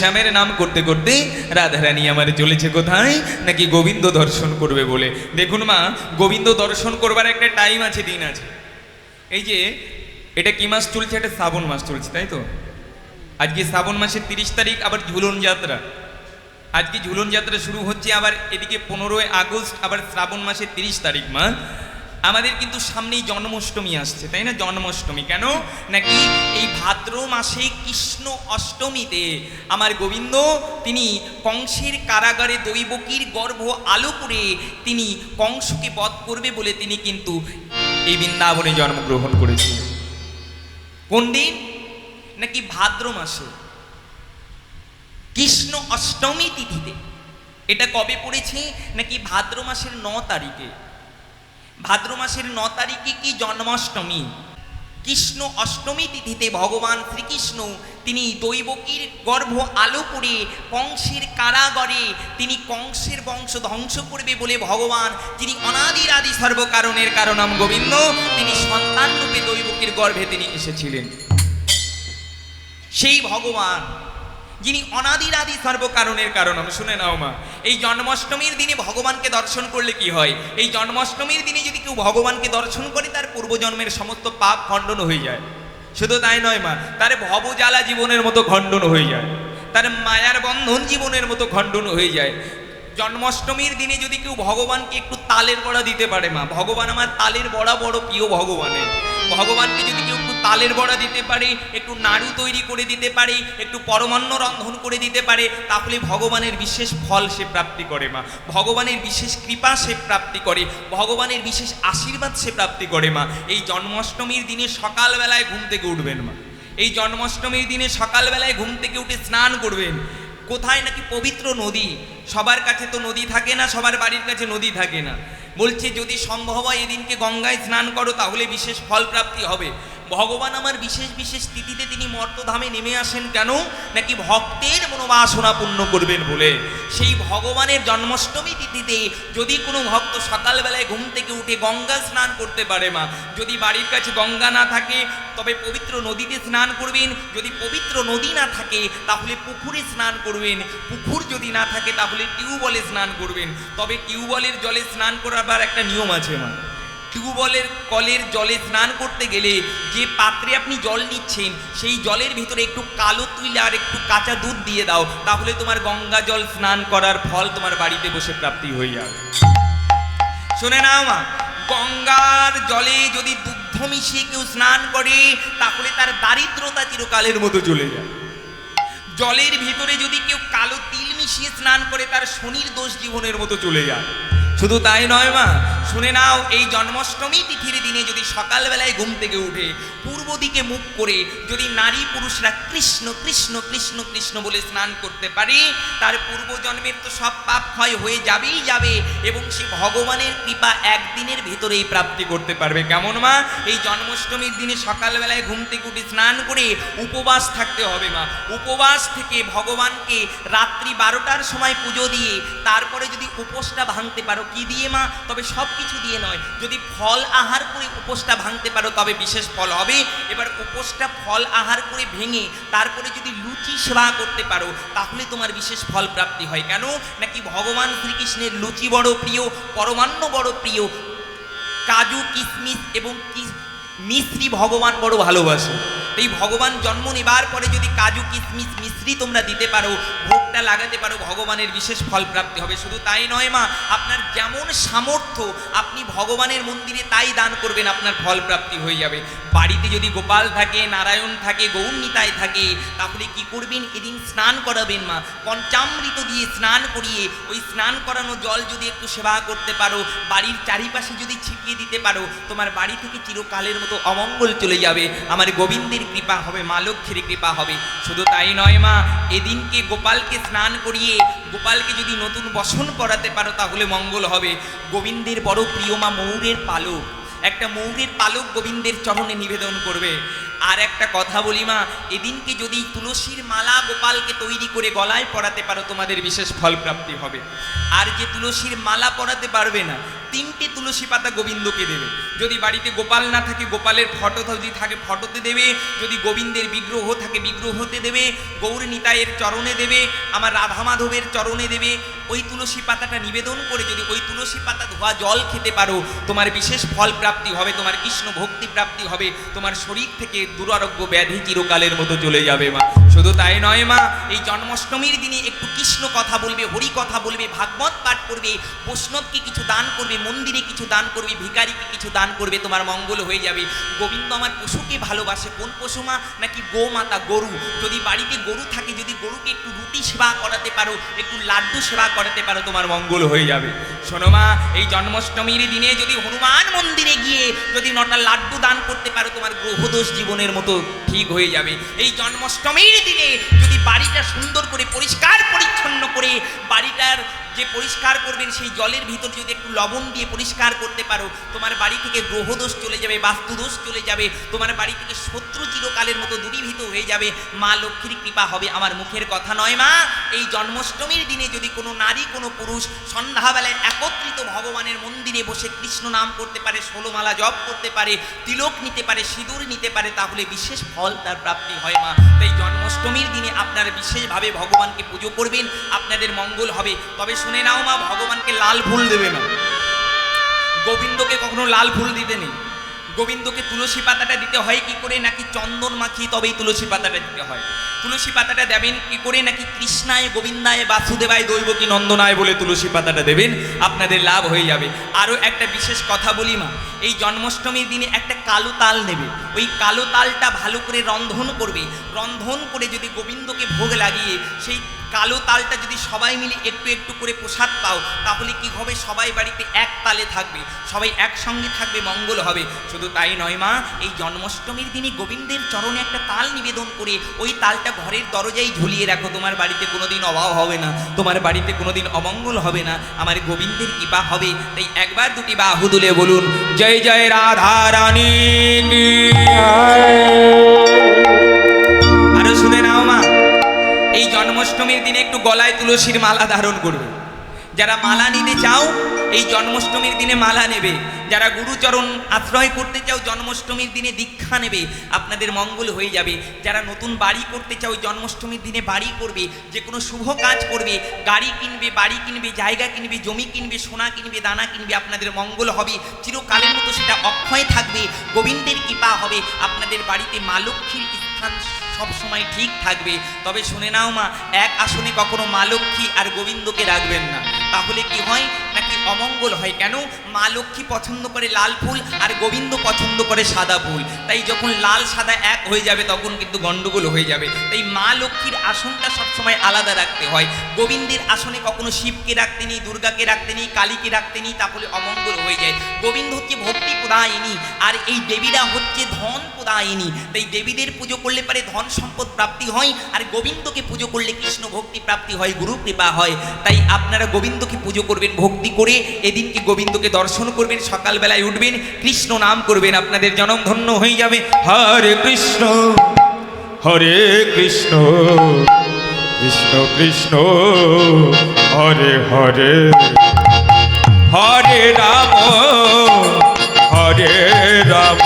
শ্যামের নাম করতে করতে রাধারানী আমার চলেছে কোথায়? নাকি গোবিন্দ দর্শন করবে বলে। দেখুন মা, গোবিন্দ দর্শন করবার একটা টাইম আছে, দিন আছে। এই যে, এটা কি মাস চলছে? এটা শ্রাবণ মাস চলছে, তাই তো? আজকে শ্রাবণ মাসের তিরিশ তারিখ, আবার ঝুলন যাত্রা। আজকে ঝুলন যাত্রা শুরু হচ্ছে আবার এদিকে পনেরোই আগস্ট, আবার শ্রাবণ মাসের তিরিশ তারিখ, মা। আমাদের কিন্তু সামনেই জন্মাষ্টমী আসছে, তাই না? জন্মাষ্টমী কেন? নাকি এই ভাদ্র মাসে কৃষ্ণ অষ্টমীতে আমার গোবিন্দ, তিনি কংসের কারাগারে দৈবকীর গর্ভ আলো করে তিনি কংসকে বধ করবে বলে তিনি কিন্তু এই বৃন্দাবনে জন্মগ্রহণ করেছিলেন কোন দিন? নাকি ভাদ্র মাসে? কৃষ্ণ অষ্টমী তিথিতে। এটা কবে পড়েছে? নাকি ভাদ্র মাসের ন তারিখে? ভাদ্র মাসের ন তারিখে কি জন্মাষ্টমী? কৃষ্ণ অষ্টমী তিথিতে ভগবান শ্রীকৃষ্ণ তিনি দৈবকীর গর্ভ আলো করে কংসের কারাগরে তিনি কংসের বংশ ধ্বংস করবে বলে ভগবান যিনি অনাদির আদি সর্বকারণের কারণম গোবিন্দ, তিনি সন্তান রূপে দৈবকীর গর্ভে তিনি এসেছিলেন। সেই ভগবান যিনি অনাদির আদি সর্বকারণের কারণ। আমি শুনে নাও মা, এই জন্মাষ্টমীর দিনে ভগবানকে দর্শন করলে কি হয়? এই জন্মাষ্টমীর দিনে যদি কেউ ভগবানকে দর্শন করে, তার পূর্বজন্মের সমস্ত পাপ খণ্ডন হয়ে যায়। শুধু তাই নয় মা, তার ভবজ্বালা জীবনের মতো খণ্ডন হয়ে যায়। তার মায়ার বন্ধন জীবনের মতো খণ্ডন হয়ে যায়। জন্মাষ্টমীর দিনে যদি কেউ ভগবানকে একটু তালের বড়া দিতে পারে মা, ভগবান আমার তালের বড়া বড় প্রিয় ভগবানের ভগবানকে যদি কেউ তালের বড়া দিতে পারে, একটু নাড়ু তৈরি করে দিতে পারে, একটু পরমান্ন রন্ধন করে দিতে পারে, তাহলে ভগবানের বিশেষ ফল সে প্রাপ্তি করে মা। ভগবানের বিশেষ কৃপা সে প্রাপ্তি করে, ভগবানের বিশেষ আশীর্বাদ সে প্রাপ্তি করে মা। এই জন্মাষ্টমীর দিনে সকালবেলায় ঘুম থেকে উঠবেন মা। এই জন্মাষ্টমীর দিনে সকালবেলায় ঘুম থেকে উঠে স্নান করবেন। কোথায় নাকি পবিত্র নদী? সবার কাছে তো নদী থাকে না, সবার বাড়ির কাছে নদী থাকে না। বলছে, যদি সম্ভব হয় এদিনকে গঙ্গায় স্নান করো, তাহলে বিশেষ ফল প্রাপ্তি হবে। ভগবান আমার বিশেষ বিশেষ তিথিতে তিনি মর্তধামে নেমে আসেন কেন? নাকি ভক্তের মনোবাসনা পূর্ণ করবেন বলে? সেই ভগবানের জন্মাষ্টমী তিথিতে যদি কোনো ভক্ত সকালবেলায় ঘুম থেকে উঠে গঙ্গা স্নান করতে পারে মা, যদি বাড়ির কাছে গঙ্গা না থাকে, তবে পবিত্র নদীতে স্নান করবেন। যদি পবিত্র নদী না থাকে, তাহলে পুকুরে স্নান করবেন। পুকুর যদি না থাকে, তাহলে টিউবওয়েলে স্নান করবেন। তবে টিউবওয়েলের জলে স্নান করার একটা নিয়ম আছে মা। টিউবওয়েলের কলের জলে স্নান করতে গেলে যে পাত্রে আপনি জল নিচ্ছেন, সেই জলের ভিতরে একটু কালো তুইলে আর একটু কাঁচা দুধ দিয়ে দাও, তাহলে তোমার গঙ্গা জল স্নান করার ফল তোমার বাড়িতে বসে প্রাপ্তি হয়ে যাবে। শুনে নাও মা, গঙ্গার জলে যদি দুগ্ধ মিশিয়ে কেউ স্নান করে, তাহলে তার দারিদ্রতা চিরকালের মতো চলে যায়। জলের ভিতরে যদি কেউ কালো তিল মিশিয়ে স্নান করে, তার শনির দোষ জীবনের মতো চলে যায়। শুধু তাই নয় মা, শুনে নাও, এই জন্মাষ্টমী তিথির দিনে যদি সকালবেলায় ঘুম থেকে উঠে পূর্ব দিকে মুখ করে যদি নারী পুরুষরা কৃষ্ণ কৃষ্ণ কৃষ্ণ কৃষ্ণ বলে স্নান করতে পারে, তার পূর্বজন্মের তো সব পাপ ক্ষয় হয়ে যাবেই যাবে এবং সে ভগবানের কৃপা একদিনের ভেতরেই প্রাপ্তি করতে পারবে। কেমন মা? এই জন্মাষ্টমীর দিনে সকালবেলায় ঘুম থেকে উঠে স্নান করে উপবাস থাকতে হবে মা। উপবাস থেকে ভগবানকে রাত্রি বারোটার সময় পুজো দিয়ে তারপরে যদি উপোসটা ভাঙতে পারো কি দিয়ে মা? তবে সব কিছু দিয়ে নয়। যদি ফল আহার করে উপোসটা ভাঙতে পারো, তবে বিশেষ ফল হবে। এবার উপোসটা ফল আহার করে ভেঙে তারপরে যদি লুচি সেবা করতে পারো, তাহলে তোমার বিশেষ ফল প্রাপ্তি হয়। কেন? নাকি ভগবান শ্রীকৃষ্ণের লুচি বড় প্রিয়, পরমান্ন বড় প্রিয়? কাজু কিশমিশ এবং মিশ্রি ভগবান বড় ভালোবাসে। এই ভগবান জন্ম নেবার পরে যদি কাজু কিশমিশ মিশ্রি তোমরা দিতে পারো, ভোগটা লাগাতে পারো, ভগবানের বিশেষ ফল প্রাপ্তি হবে। শুধু তাই নয় মা, আপনার যেমন সামর্থ্য, আপনি ভগবানের মন্দিরে তাই দান করবেন, আপনার ফল প্রাপ্তি হয়ে যাবে। বাড়িতে যদি গোপাল থাকে, নারায়ণ থাকে গৌরনিতায় থাকে, তাহলে কি করবেন? এদিন স্নান করাবেন মা। পঞ্চামৃত দিয়ে স্নান করিয়ে, ওই স্নান করানো জল যদি একটু সেবা করতে পারো, বাড়ির চারিপাশে যদি ছিটিয়ে দিতে পারো, তোমার বাড়ি থেকে চিরকালের মতো অমঙ্গল চলে যাবে। আমার গোবিন্দের কৃপা হবে, মা লক্ষ্মীর কৃপা হবে। শুধু তাই নয় মা, এদিনকে গোপালকে স্নান করিয়ে, গোপালকে যদি নতুন বসন পরাতে পারো তাহলে মঙ্গল হবে। গোবিন্দের বড় প্রিয় মা ময়ূরের পালক। একটা মৌরের পালক গোবিন্দের চরণে নিবেদন করবে। আর একটা কথা বলি মা, এদিনকে যদি তুলসীর মালা গোপালকে তৈরি করে গলায় পরাতে পারো, তোমাদের বিশেষ ফল প্রাপ্তি হবে। আর যে তুলসীর মালা পরাতে পারবে না, তিনটে তুলসী পাতা গোবিন্দকে দেবে। যদি বাড়িতে গোপাল না থাকে, গোপালের ফটো যদি থাকে, ফটোতে দেবে। যদি গোবিন্দের বিগ্রহ থাকে, বিগ্রহতে দেবে। গৌর নিতাইয়ের চরণে দেবে। আমার রাধা মাধবের চরণে দেবে। ওই তুলসী পাতাটা নিবেদন করে যদি ওই তুলসী পাতা ধোয়া জল খেতে পারো, তোমার বিশেষ ফল প্রাপ্তি হবে, তোমার কৃষ্ণ ভক্তি প্রাপ্তি হবে, তোমার শরীর থেকে দুরারোগ্য ব্যাধি চিরকালের মতো চলে যাবে মা। শুধু তাই নয় মা, এই জন্মাষ্টমীর দিনে একটু কৃষ্ণ কথা বলবে, হরি কথা বলবে, ভাগবত পাঠ করবে, বৈষ্ণবকে কিছু দান করবে, মন্দিরে কিছু দান করবে ভিকারিকে কিছু দান করবে, তোমার মঙ্গল হয়ে যাবে। গোবিন্দ আমার পশুকে ভালোবাসে, কোন পশু মা? নাকি গোমাতা, গরু? যদি বাড়িতে গরু থাকে, যদি গরুকে একটু রুটি সেবা করাতে পারো, একটু লাড্ডু সেবা করাতে পারো, তোমার মঙ্গল হয়ে যাবে। শোনো মা, এই জন্মাষ্টমীর দিনে যদি হনুমান মন্দিরে গিয়ে যদি নটা লাড্ডু দান করতে পারো, তোমার গ্রহদোষ জীবনের মতো ঠিক হয়ে যাবে। এই জন্মাষ্টমীর দিনে যদি বাড়িটা সুন্দর করে পরিষ্কার পরিচ্ছন্ন করে বাড়িটার যে পরিষ্কার করবেন, সেই জলের ভিতর যদি একটু লবণ দিয়ে পরিষ্কার করতে পারো, তোমার বাড়ি থেকে গ্রহদোষ চলে যাবে, বাস্তুদোষ চলে যাবে, তোমার বাড়ি থেকে শত্রু যাবে। মা লক্ষ্মীর কৃপা হবে আমার মুখের কথা নয়, মা। এই জন্মাষ্টমীর দিনে যদি কোনো নারী, কোনো পুরুষ সন্ধ্যাবেলায় একত্রিত ভগবানের মন্দিরে বসে কৃষ্ণ নাম করতে পারে, ষোলোমালা জপ করতে পারে, তিলক নিতে পারে, সিঁদুর নিতে পারে, তাহলে বিশেষ ফল তার প্রাপ্তি হয়, মা। তাই জন্মাষ্টমীর দিনে আপনারা বিশেষভাবে ভগবানকে পুজো করবেন, আপনাদের মঙ্গল হবে। তবে শুনে নাও, মা, ভগবানকে লাল ফুল দেবে না। গোবিন্দকে কখনো লাল ফুল দিতে নেই। গোবিন্দকে তুলসী পাতাটা দিতে হয়, কি করে? নাকি চন্দন মাখিয়ে তবেই তুলসী পাতাটা দিতে হয়। তুলসী পাতাটা দেবেন, কি করে? নাকি কৃষ্ণায়, গোবিন্দায়, বাসুদেবায়, দৈবকী নন্দনায় বলে তুলসী পাতাটা দেবেন, আপনাদের লাভ হয়ে যাবে। আরও একটা বিশেষ কথা বলি মা, এই জন্মাষ্টমীর দিনে একটা কালো তাল নেবে। ওই কালো তালটা ভালো করে রন্ধন করবে। রন্ধন করে যদি গোবিন্দকে ভোগ লাগিয়ে সেই কালো তালটা যদি সবাই মিলে একটু একটু করে প্রসাদ পাও, তাহলে কি হবে? সবাই বাড়িতে এক তালে থাকবে, সবাই একসঙ্গে থাকবে, মঙ্গল হবে। শুধু তাই নয় মা, এই জন্মাষ্টমীর দিনে গোবিন্দের চরণে একটা তাল নিবেদন করে, ওই তালটা ঘরের দরজায় ঝুলিয়ে রাখো। তোমার বাড়িতে কোনোদিন অভাব হবে না, তোমার বাড়িতে কোনোদিন অমঙ্গল হবে না, আমার গোবিন্দের কৃপা হবে। তাই একবার দুটি বাহু তুলে বলুন, জয় জয় রাধা রানী এই জন্মাষ্টমীর দিনে একটু গলায় তুলসীর মালা ধারণ করবে। যারা মালা নিতে চাও, এই জন্মাষ্টমীর দিনে মালা নেবে। যারা গুরুচরণ আশ্রয় করতে চাও, জন্মাষ্টমীর দিনে দীক্ষা নেবে। আপনাদের মঙ্গল হয়ে যাবে। যারা নতুন বাড়ি করতে চাও জন্মাষ্টমীর দিনে বাড়ি করবে। যে কোনো শুভ কাজ করবে। গাড়ি কিনবে, বাড়ি কিনবে, জায়গা কিনবে, জমি কিনবে, সোনা কিনবে, দানা কিনবে, আপনাদের মঙ্গল হবে। চিরকালের মতো সেটা অক্ষয় থাকবে। গোবিন্দের কৃপা হবে। আপনাদের বাড়িতে মা লক্ষ্মীর স্থান সব সময় ঠিক থাকবে। তবে শুনে নাও মা, এক আসনে কখনো মা লক্ষ্মী আর গোবিন্দকে রাখবেন না। তাহলে কি হয়? নাকি অমঙ্গল হয়? কেন? মা লক্ষ্মী পছন্দ করে লাল ফুল আর গোবিন্দ পছন্দ করে সাদা ফুল। তাই যখন লাল সাদা এক হয়ে যাবে, তখন কিন্তু গন্ডগোল হয়ে যাবে। তাই মা লক্ষ্মীর আসনটা সবসময় আলাদা রাখতে হয়। গোবিন্দের আসনে কখনো শিবকে রাখতে নেই, দুর্গাকে রাখতে নেই, কালীকে রাখতে নেই, তাহলে অমঙ্গল হয়ে যায়। গোবিন্দ হচ্ছে ভক্তি প্রদায়িনী, আর এই দেবীরা হচ্ছে ধন প্রদায়িনী। তাই দেবীদের পুজো করলে পারে ধন সম্পদ প্রাপ্তি হয়, আর গোবিন্দকে পুজো করলে কৃষ্ণ ভক্তি প্রাপ্তি হয় গুরু কৃপা হয়। তাই আপনারা গোবিন্দকে পুজো করবেন, ভক্তি করে এদিনকে গোবিন্দকে দর্শন করবেন, সকালবেলায় উঠবেন, কৃষ্ণ নাম করবেন, আপনাদের জনম ধন্য হয়ে যাবে। হরে কৃষ্ণ হরে কৃষ্ণ কৃষ্ণ কৃষ্ণ, হরে হরে। হরে রাম হরে রাম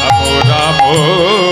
রাম রাম।